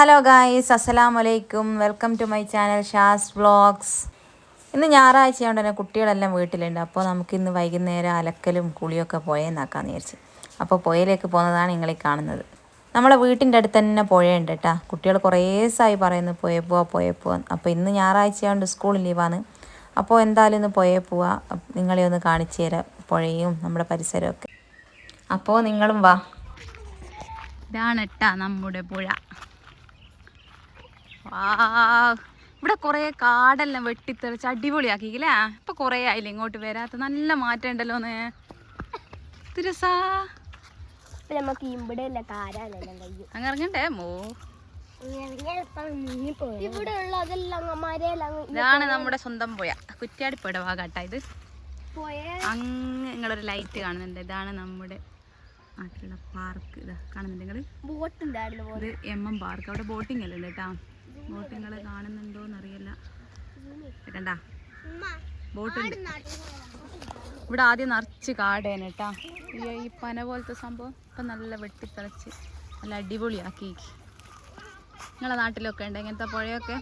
Hello guys അസ്സലാം വലൈക്കും welcome to my channel Shaz vlogs ഇന്ന് ഞായറാഴ്ച ആയതുകൊണ്ട് തന്നെ കുട്ടികളെല്ലാം വീട്ടിലുണ്ട്. അപ്പോൾ നമുക്ക് ഇന്ന് വൈകുന്നേരം അലക്കലും കുളിയൊക്കെ പുഴയെന്നാക്കാന്ന് വിചാരിച്ച്. അപ്പോൾ പുഴയിലേക്ക് പോകുന്നതാണ് നിങ്ങളീ കാണുന്നത്. നമ്മളെ വീട്ടിന്റെ അടുത്ത് തന്നെ പുഴയുണ്ട് കേട്ടോ കുട്ടികൾ കുറേ ദിവസമായി പറയുന്നു പുഴ പോവാ പുഴ പോവാൻ അപ്പോൾ ഇന്ന് ഞായറാഴ്ച ആയതുകൊണ്ട് സ്കൂൾ ലീവാണ്. അപ്പോൾ എന്തായാലും ഇന്ന് പോയേ പോവാ. നിങ്ങളെ ഒന്ന് കാണിച്ചു തരാം പുഴയും നമ്മുടെ പരിസരമൊക്കെ അപ്പോൾ നിങ്ങളും വാ. ഇതാണ് നമ്മുടെ പുഴ. ഇവിടെ കുറേ കാടെല്ലാം വെട്ടിത്തെറിച്ച് അടിപൊളിയാക്കിക്കില്ലേ ഇപ്പൊ കുറേ ആയില്ലേ ഇങ്ങോട്ട് വരാത്ത? നല്ല മാറ്റം ഉണ്ടല്ലോന്ന് തിരസാ. ഇപ്പൊ നമുക്ക് ഇവിടെ അങ്ങ് ഇറങ്ങണ്ടേ? മോ. ഇതാണ് നമ്മുടെ സ്വന്തം പുഴ. കുറ്റ്യാടിപ്പുഴ ഭാഗട്ടാ ഇത്. പോയ അങ്ങ് നിങ്ങളൊരു ലൈറ്റ് കാണുന്നുണ്ട്. ഇതാണ് നമ്മുടെ നാട്ടിലുള്ള പാർക്ക് ഇതാ കാണുന്നുണ്ട് നിങ്ങൾ ബോട്ട് ഉണ്ടായിരുന്നു എം എം പാർക്ക് അവിടെ ബോട്ടിംഗ് അല്ലേ ഉണ്ട് കേട്ടാ ബോട്ടിങ്ങൾ കാണുന്നുണ്ടോ എന്നറിയില്ല കണ്ടാ ബോട്ടുണ്ട് ഇവിടെ ആദ്യം നിറച്ച് കാടേനെ കേട്ടാ ഈ ഈ പന പോലത്തെ സംഭവം ഇപ്പം നല്ല വെട്ടിത്തിളച്ച് നല്ല അടിപൊളിയാക്കി. നിങ്ങളെ നാട്ടിലൊക്കെ ഉണ്ട്? ഇങ്ങനത്തെ പുഴയൊക്കെ?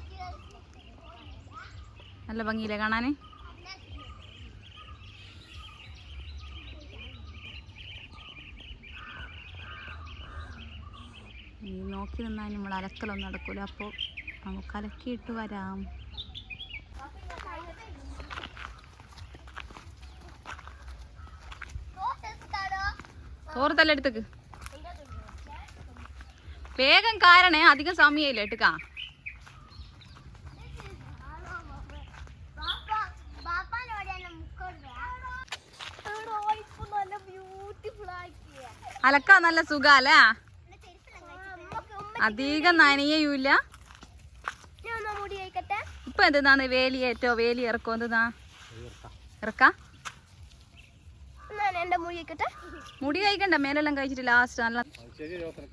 നല്ല ഭംഗിയില്ലേ കാണാൻ നോക്കി നിന്നാൽ നമ്മൾ അലക്കലൊന്നും നടക്കൂല. അപ്പോൾ നമുക്ക് അലക്കിയിട്ട് വരാം. ചോറ് തല്ലെടുത്തേക്ക് വേഗം കാരണേ അധികം സമയമില്ല എടുക്കാ. അലക്ക നല്ല സുഖാല്ലേ അധികം നനയൂല മുടി കഴിക്കട്ടെ ഇപ്പൊ എന്താണ് വേലി ഏറ്റോ വേലി ഇറക്കോ എന്താ ഇറക്കാ? മുടി കഴിക്കണ്ട മേലെല്ലാം കഴിച്ചിട്ട് ലാസ്റ്റ് നല്ല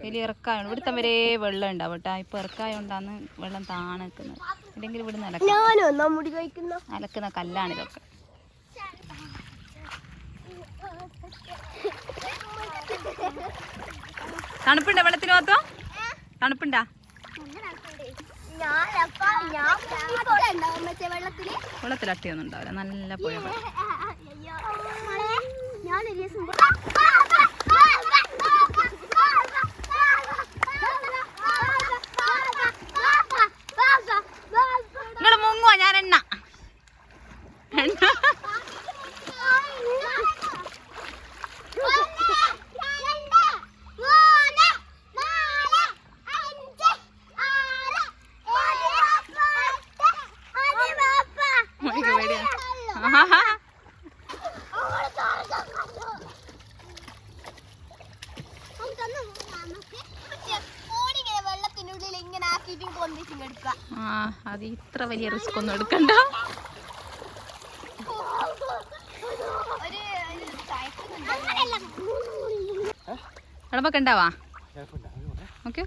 വലിയ ഇറക്കായോണ്ട് ഇവിടുത്തെ വരെ വെള്ളം ഉണ്ടാവും കേട്ടോ. ഇപ്പൊ ഇറക്കായോണ്ടാന്ന് വെള്ളം താണക്കുന്നത്. ഇല്ലെങ്കിൽ ഇവിടെ നിന്ന് അലക്കുന്ന കല്ലാണ് ഇതൊക്കെ. തണുപ്പുണ്ടോ വെള്ളത്തിനകത്തോ? തണുപ്പുണ്ടാ ഞാനപ്പ ഞാൻ ഉണ്ടാവും മറ്റേ വെള്ളത്തിൽ വെള്ളത്തിൽ അട്ടിയൊന്നും ഉണ്ടാവില്ല. നല്ല പുഴ വെള്ളം. ഞാനൊരു ദിവസം ആ അത് ഇത്ര വലിയ റിസ്ക് ഒന്നും എടുക്കണ്ട. ഉണ്ടാവാ? ഓക്കെ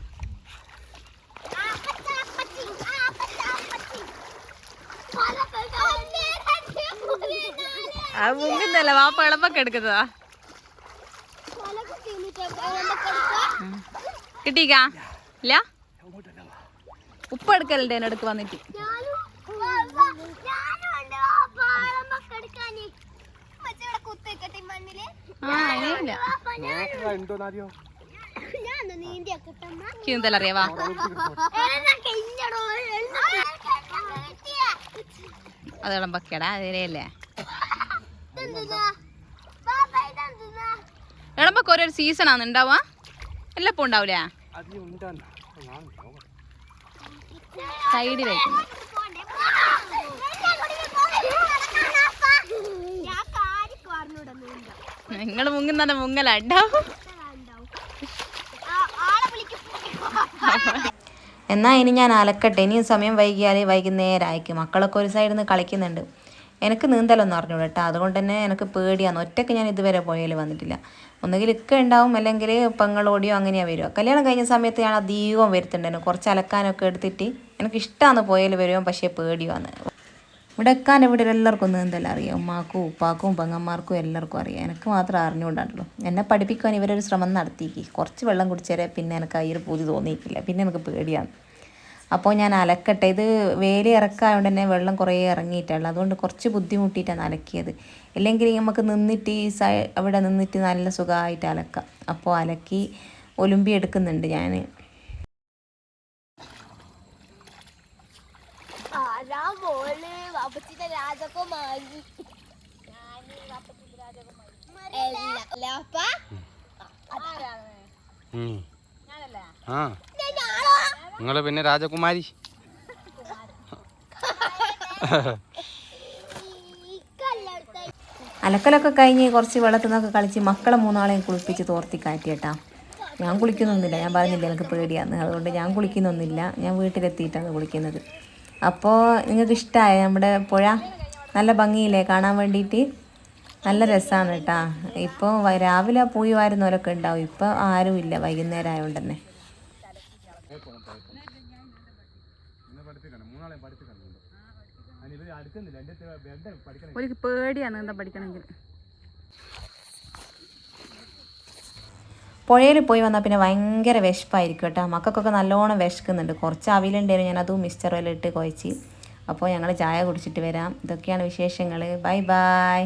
അത് മുങ്ങുന്നല്ല വാപ്പ ഇളപ്പൊക്കെ എടുക്കുന്നതാ? കിട്ടിക്കാ ഇല്ല? ഉപ്പ് എടുക്കലുണ്ട് എന്റെ അടുക്ക് വന്നിട്ട്. ആ ഇല്ല. ഞാൻ നീന്തിയൊക്കെ തമ്മ ചീന്തല അറിയാവാ അത് ഇളമ്പക്കടാ അതിലല്ലേ? ഓരോ സീസൺ ആണ് ഉണ്ടാവുക. എല്ലപ്പോ ഉണ്ടാവൂലേ? സൈഡിലേക്ക് നിങ്ങൾ മുങ്ങുന്ന മുങ്ങലുണ്ടാവും എന്നാൽ ഇനി ഞാൻ അലക്കട്ടെ. ഇനിയും സമയം വൈകിയാൽ വൈകുന്നേരമായിരിക്കും മക്കളൊക്കെ ഒരു സൈഡിൽ നിന്ന് കളിക്കുന്നുണ്ട്. എനിക്ക് നീന്തലൊന്നും അറിഞ്ഞൂട കേട്ടോ അതുകൊണ്ട് തന്നെ എനിക്ക് പേടിയാണ്. ഒറ്റയ്ക്ക് ഞാൻ ഇതുവരെ പുഴയിൽ വന്നിട്ടില്ല. ഒന്നുകിൽ ഇക്ക ഉണ്ടാവും അല്ലെങ്കിൽ പെങ്ങളോടിയോ അങ്ങനെയാണ് വരിക. കല്യാണം കഴിഞ്ഞ സമയത്ത് ഞാൻ അധികവും വരുത്തുണ്ടായിരുന്നു കുറച്ച് അലക്കാനൊക്കെ എടുത്തിട്ട് എനിക്ക് ഇഷ്ടമാണ് പുഴയിൽ വരുമ്പോൾ പക്ഷേ പേടിയാണ് ഇവിടെ എക്കാൻ ഇവിടെ എല്ലാവർക്കും നീന്തൽ അറിയാം. ഉമ്മാക്കും ഉപ്പാക്കും പെങ്ങന്മാർക്കും എല്ലാവർക്കും അറിയാം. എനിക്ക് മാത്രം അറിഞ്ഞുകൊണ്ടാണല്ലോ എന്നെ പഠിപ്പിക്കാൻ ഇവരൊരു ശ്രമം നടത്തിക്ക് കുറച്ച് വെള്ളം കുടിച്ചേരെ പിന്നെ എനിക്ക് ആ പൂതി തോന്നിയിട്ടില്ല. പിന്നെ എനിക്ക് പേടിയാണ്. അപ്പോൾ ഞാൻ അലക്കട്ടെ. ഇത് വേലി ഇറക്കായതുകൊണ്ട് തന്നെ വെള്ളം കുറേ ഇറങ്ങിയിട്ടുള്ളൂ അതുകൊണ്ട് കുറച്ച് ബുദ്ധിമുട്ടിയിട്ടാണ് അലക്കിയത് ഇല്ലെങ്കിൽ നമുക്ക് നിന്നിട്ട് ഈ സൈ അവിടെ നിന്നിട്ട് നല്ല സുഖമായിട്ട് അലക്കാം. അപ്പോൾ അലക്കി ഒലുമ്പി എടുക്കുന്നുണ്ട് ഞാൻ. ആ. നിങ്ങൾ പിന്നെ രാജകുമാരി. അലക്കലൊക്കെ കഴിഞ്ഞ് കുറച്ച് വെള്ളത്തിൽ നിന്നൊക്കെ കളിച്ച് മക്കളെ മൂന്നാളെയും കുളിപ്പിച്ച് തോർത്തി കാറ്റിയേട്ടാ ഞാൻ കുളിക്കുന്നൊന്നുമില്ല. ഞാൻ പറഞ്ഞില്ല എനിക്ക് പേടിയാന്ന്. അതുകൊണ്ട് ഞാൻ കുളിക്കുന്നൊന്നുമില്ല. ഞാൻ വീട്ടിലെത്തിയിട്ടാണ് കുളിക്കുന്നത്. അപ്പോൾ നിങ്ങൾക്ക് ഇഷ്ടമായ നമ്മുടെ പുഴ? നല്ല ഭംഗിയില്ലേ? കാണാൻ വേണ്ടിയിട്ട്? നല്ല രസമാണ് കേട്ടാ. ഇപ്പോൾ രാവിലെ പോയി വരുന്നവരൊക്കെ ഉണ്ടാവും. ഇപ്പോൾ ആരുമില്ല. വൈകുന്നേരം ആയതുകൊണ്ട് തന്നെ ഒരു പേടിയാണ് എന്താ പഠിക്കണമെങ്കിൽ. പുഴയിൽ പോയി വന്നാൽ പിന്നെ ഭയങ്കര വിശപ്പായിരിക്കും കേട്ടോ. മക്കൾക്കൊക്കെ നല്ലോണം വിശക്കുന്നുണ്ട്. കുറച്ച് അവിലുണ്ടായിരുന്നു ഞാൻ അതും മിക്സ്ചർ എല്ലാം ഇട്ട് കുഴച്ച്. അപ്പോൾ ഞങ്ങൾ ചായ കുടിച്ചിട്ട് വരാം. ഇതൊക്കെയാണ് വിശേഷങ്ങൾ ബൈ ബൈ.